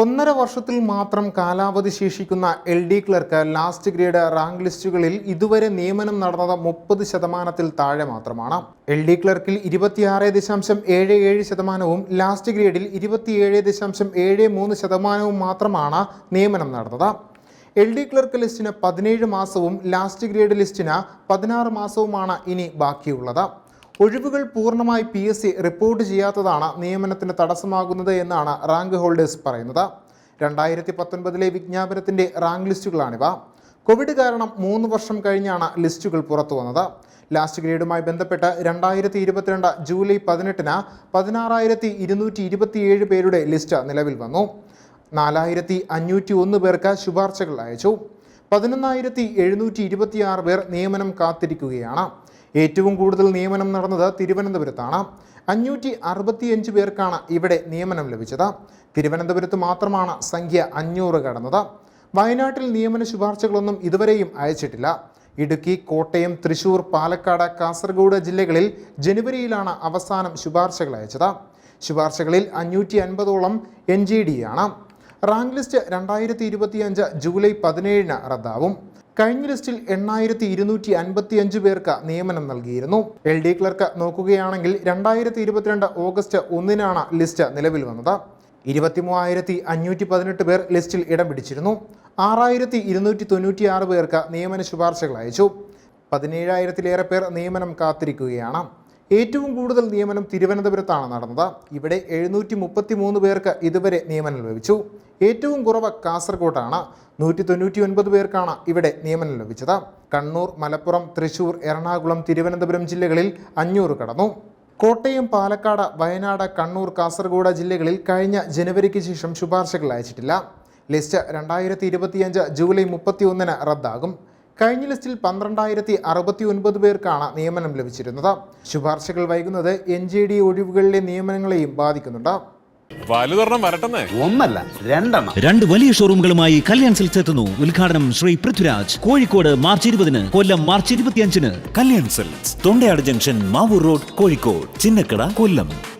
ഒന്നര വർഷത്തിൽ മാത്രം കാലാവധി ശേഷിക്കുന്ന L D clerk last grade rank ലിസ്റ്റുകളിൽ ഇതുവരെ നിയമനം നടന്നത് മുപ്പത് ശതമാനത്തിൽ താഴെ മാത്രമാണ്. എൽ ഡി ക്ലർക്കിൽ ഇരുപത്തിയാറ് ദശാംശം ഏഴ് ഏഴ് ശതമാനവും ലാസ്റ്റ് ഗ്രേഡിൽ ഇരുപത്തിയേഴ് ദശാംശം ഏഴ് മൂന്ന് ശതമാനവും മാത്രമാണ് നിയമനം നടന്നത്. എൽ ഡി ക്ലർക്ക് ലിസ്റ്റിന് പതിനേഴ് മാസവും ലാസ്റ്റ് ഗ്രേഡ് ലിസ്റ്റിന് പതിനാറ് മാസവുമാണ് ഇനി ബാക്കിയുള്ളത്. ഒഴിവുകൾ പൂർണമായി പി എസ് സി റിപ്പോർട്ട് ചെയ്യാത്തതാണ് നിയമനത്തിന് തടസ്സമാകുന്നത് എന്നാണ് റാങ്ക് ഹോൾഡേഴ്സ് പറയുന്നത്. രണ്ടായിരത്തി പത്തൊൻപതിലെ വിജ്ഞാപനത്തിന്റെ റാങ്ക് ലിസ്റ്റുകളാണിവ. കോവിഡ് കാരണം മൂന്ന് വർഷം കഴിഞ്ഞാണ് ലിസ്റ്റുകൾ പുറത്തു വന്നത്. ലാസ്റ്റ് ഗ്രേഡുമായി ബന്ധപ്പെട്ട് രണ്ടായിരത്തി ഇരുപത്തിരണ്ട് ജൂലൈ പതിനെട്ടിന് പതിനാറായിരത്തി ഇരുന്നൂറ്റി ഇരുപത്തിയേഴ് പേരുടെ ലിസ്റ്റ് നിലവിൽ വന്നു. നാലായിരത്തി അഞ്ഞൂറ്റി ഒന്ന് പേർക്ക് ശുപാർശകൾ അയച്ചു. പതിനൊന്നായിരത്തി എഴുന്നൂറ്റി ഇരുപത്തിയാറ് പേർ നിയമനം കാത്തിരിക്കുകയാണ്. ഏറ്റവും കൂടുതൽ നിയമനം നടന്നത് തിരുവനന്തപുരത്താണ്. അഞ്ഞൂറ്റി അറുപത്തിയഞ്ച് പേർക്കാണ് ഇവിടെ നിയമനം ലഭിച്ചത്. തിരുവനന്തപുരത്ത് മാത്രമാണ് സംഖ്യ അഞ്ഞൂറ് കടന്നത്. വയനാട്ടിൽ നിയമന ശുപാർശകളൊന്നും ഇതുവരെയും അയച്ചിട്ടില്ല. ഇടുക്കി കോട്ടയം തൃശൂർ പാലക്കാട് കാസർഗോഡ് ജില്ലകളിൽ ജനുവരിയിലാണ് അവസാനം ശുപാർശകൾ അയച്ചത്. ശുപാർശകളിൽ അഞ്ഞൂറ്റി അൻപതോളം എൻ ജി ഡി ആണ് റാങ്ക് ലിസ്റ്റ് രണ്ടായിരത്തി ഇരുപത്തിയഞ്ച് ജൂലൈ പതിനേഴിന് റദ്ദാവും. കഴിഞ്ഞ ലിസ്റ്റിൽ എണ്ണായിരത്തി ഇരുന്നൂറ്റി അൻപത്തി അഞ്ച് പേർക്ക് നിയമനം നൽകിയിരുന്നു. എൽ ഡി ക്ലർക്ക് നോക്കുകയാണെങ്കിൽ രണ്ടായിരത്തി ഇരുപത്തിരണ്ട് ഓഗസ്റ്റ് ഒന്നിനാണ് ലിസ്റ്റ് നിലവിൽ വന്നത്. ഇരുപത്തിമൂവായിരത്തി അഞ്ഞൂറ്റി പതിനെട്ട് പേർ ലിസ്റ്റിൽ ഇടം പിടിച്ചിരുന്നു. ആറായിരത്തി ഇരുന്നൂറ്റി തൊണ്ണൂറ്റി ആറ് പേർക്ക് നിയമന ശുപാർശകൾ അയച്ചു. പതിനേഴായിരത്തിലേറെ പേർ നിയമനം കാത്തിരിക്കുകയാണ്. ഏറ്റവും കൂടുതൽ നിയമനം തിരുവനന്തപുരത്താണ് നടന്നത്. ഇവിടെ എഴുന്നൂറ്റി മുപ്പത്തി മൂന്ന് പേർക്ക് ഇതുവരെ നിയമനം ലഭിച്ചു. ഏറ്റവും കുറവ് കാസർഗോട്ടാണ് നൂറ്റി തൊണ്ണൂറ്റി ഒൻപത് പേർക്കാണ് ഇവിടെ നിയമനം ലഭിച്ചത്. കണ്ണൂർ മലപ്പുറം തൃശൂർ എറണാകുളം തിരുവനന്തപുരം ജില്ലകളിൽ അഞ്ഞൂറ് കടന്നു. കോട്ടയം പാലക്കാട് വയനാട് കണ്ണൂർ കാസർഗോഡ് ജില്ലകളിൽ കഴിഞ്ഞ ജനുവരിക്ക് ശേഷം ശുപാർശകൾ അയച്ചിട്ടില്ല. ലിസ്റ്റ് രണ്ടായിരത്തി ഇരുപത്തിയഞ്ച് ജൂലൈ മുപ്പത്തി ഒന്നിന് റദ്ദാകും. കഴിഞ്ഞ ലിസ്റ്റിൽ പന്ത്രണ്ടായിരത്തി അറുപത്തി ഒൻപത് പേർക്കാണ് നിയമനം ലഭിച്ചിരുന്നത്. ശുപാർശകൾ വൈകുന്നത് എൻ ജെ ഡി ഒഴിവുകളിലെ നിയമനങ്ങളെയും ബാധിക്കുന്നുണ്ട്. ഒന്നല്ല രണ്ടെണ്ണം. രണ്ട് വലിയ ഷോറൂമുകളുമായി കല്യാൺ സിൽക്സ് എത്തുന്നു. ഉദ്ഘാടനം ശ്രീ പൃഥ്വിരാജ്. കോഴിക്കോട് മാർച്ച് ഇരുപതിന് കൊല്ലം മാർച്ച് ഇരുപത്തിയഞ്ചിന്. Kalyan silks Thondayad junction Mavoor road Kozhikode Chinnakada Kollam.